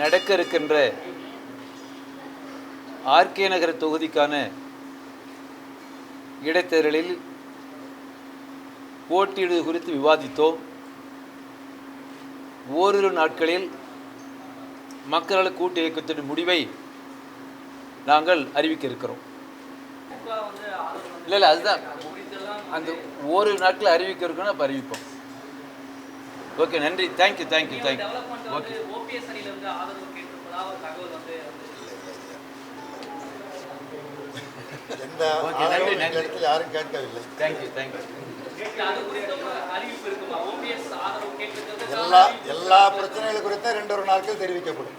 நடக்க இருக்கின்ற ஆர்கே நகர தொகுதிக்கான இடைத்தேர்தலில் போட்டியிடுவது குறித்து விவாதித்தோம். ஓரிரு நாட்களில் மக்களால் கூட்டு இயக்கத்தின் முடிவை நாங்கள் அறிவிக்க இருக்கிறோம் இல்லை இல்லை அதுதான். அந்த ஓரிரு நாட்களில் அறிவிக்க இருக்கணும் அப்போ அறிவிப்போம். ஓகே நன்றி. Thank you thank you thank you okay யாரும் கேட்கவில்லை. தேங்க்யூ தேங்க்யூ எல்லா எல்லா பிரச்சனைகள் குறித்தும் ரெண்டு ஒரு நாட்கள் தெரிவிக்கப்படும்.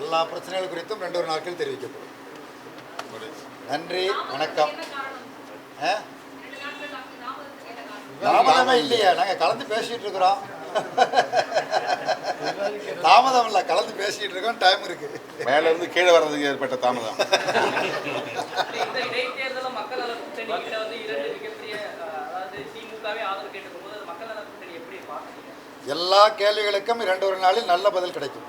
எல்லா பிரச்சனைகள் குறித்தும் ரெண்டு ஒரு நாட்கள் தெரிவிக்கப்படும். நன்றி வணக்கம்? தாமதமே இல்லையா. நாங்க கலந்து பேசிட்டு இருக்கிறோம். தாமதம் இல்லை கலந்து பேசிட்டு இருக்கோம் டைம் இருக்கு. மேல இருந்து கீழே வர்றதுக்கு ஏற்பட்ட தாமதம். எல்லா கேள்விகளுக்கும் இரண்டு ஒரு நாளில் நல்ல பதில் கிடைக்கும்.